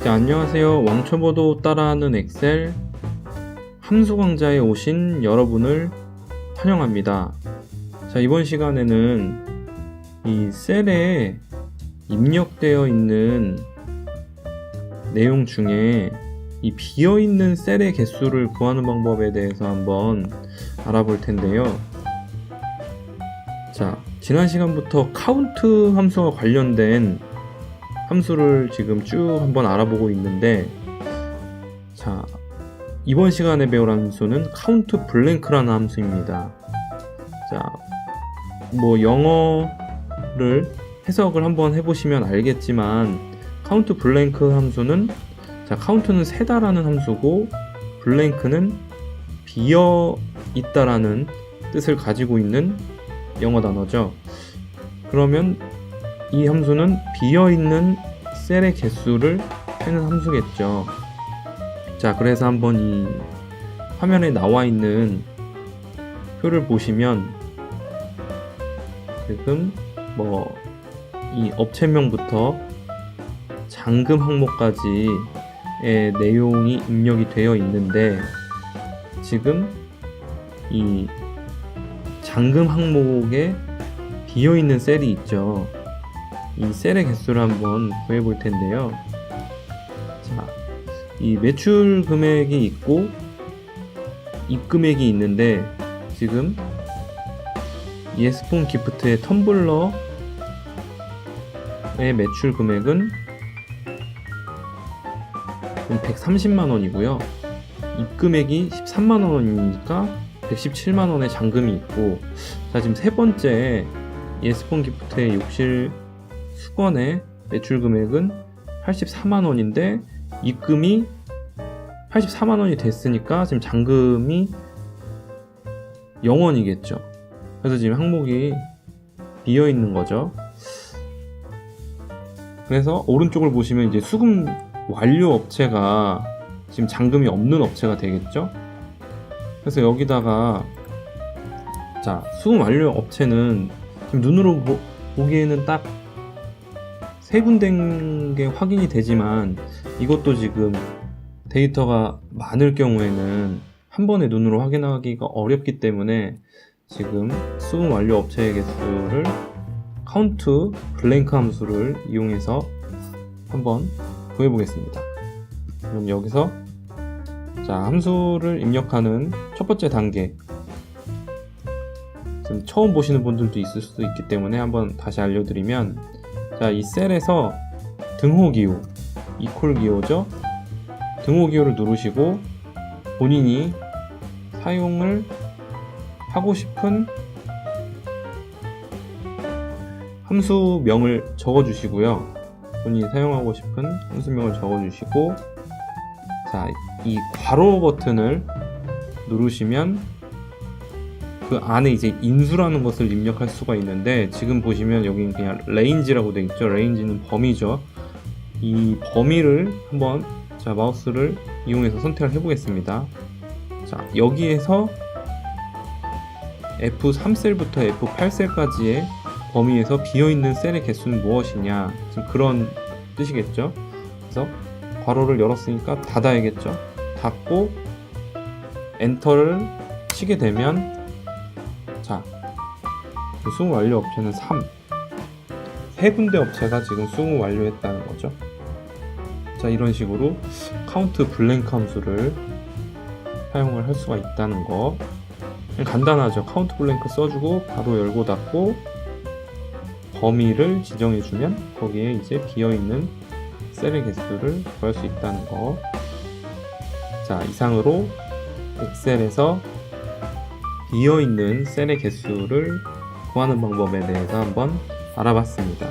네, 안녕하세요. 왕초보도 따라하는 엑셀 함수 강좌에 오신 여러분을 환영합니다. 자, 이번 시간에는 이 셀에 입력되어 있는 내용 중에 이 비어 있는 셀의 개수를 구하는 방법에 대해서 한번 알아볼 텐데요. 자, 지난 시간부터 카운트 함수와 관련된 함수를 지금 쭉 한번 알아보고 있는데 자 이번 시간에 배울 함수는 카운트 블랭크라는 함수입니다. 자 뭐 영어를 해석을 한번 해보시면 알겠지만 카운트 블랭크 함수는 자 카운트는 세다라는 함수고 블랭크는 비어 있다라는 뜻을 가지고 있는 영어 단어죠. 그러면 이 함수는 비어 있는 셀의 개수를 세는 함수겠죠. 자, 그래서 한번 이 화면에 나와 있는 표를 보시면 지금 뭐 이 업체명부터 잔금 항목까지의 내용이 입력이 되어 있는데 지금 이 잔금 항목에 비어 있는 셀이 있죠. 이 셀의 개수를 한번 구해 볼 텐데요. 자, 이 매출 금액이 있고 입금액이 있는데 지금 예스폰 기프트의 텀블러의 매출 금액은 130만 원이고요. 입금액이 13만 원이니까 117만 원의 잔금이 있고 자 지금 세 번째 예스폰 기프트의 욕실 수건의 매출 금액은 84만 원인데 입금이 84만 원이 됐으니까 지금 잔금이 0원이겠죠. 그래서 지금 항목이 비어 있는 거죠. 그래서 오른쪽을 보시면 이제 수금 완료 업체가 지금 잔금이 없는 업체가 되겠죠. 그래서 여기다가 자 수금 완료 업체는 지금 눈으로 보, 보기에는 딱 세 군데인 게 확인이 되지만 이것도 지금 데이터가 많을 경우에는 한 번에 눈으로 확인하기가 어렵기 때문에 지금 수금 완료 업체의 개수를 카운트 블랭크 함수를 이용해서 한번 구해 보겠습니다. 그럼 여기서 자 함수를 입력하는 첫 번째 단계 지금 처음 보시는 분들도 있을 수도 있기 때문에 한번 다시 알려드리면 자, 이 셀에서 등호 기호, 이퀄 기호죠. 등호 기호를 누르시고 본인이 사용을 하고 싶은 함수명을 적어주시고요. 본인이 사용하고 싶은 함수명을 적어주시고 자, 이 괄호 버튼을 누르시면 그 안에 이제 인수라는 것을 입력할 수가 있는데 지금 보시면 여기 그냥 레인지라고 되어 있죠. 레인지는 범위죠. 이 범위를 한번 자 마우스를 이용해서 선택을 해보겠습니다. 자 여기에서 F3셀부터 F8셀까지의 범위에서 비어있는 셀의 개수는 무엇이냐 지금 그런 뜻이겠죠. 그래서 괄호를 열었으니까 닫아야겠죠. 닫고 엔터를 치게 되면 수응 완료 업체는 3. 세 군데 업체가 지금 수응 완료했다는 거죠. 자, 이런 식으로 카운트 블랭크 함수를 사용을 할 수가 있다는 거. 간단하죠. 카운트 블랭크 써주고 바로 열고 닫고 범위를 지정해주면 거기에 이제 비어있는 셀의 개수를 구할 수 있다는 거. 자, 이상으로 엑셀에서 비어있는 셀의 개수를 구하는 방법에 대해서 한번 알아봤습니다.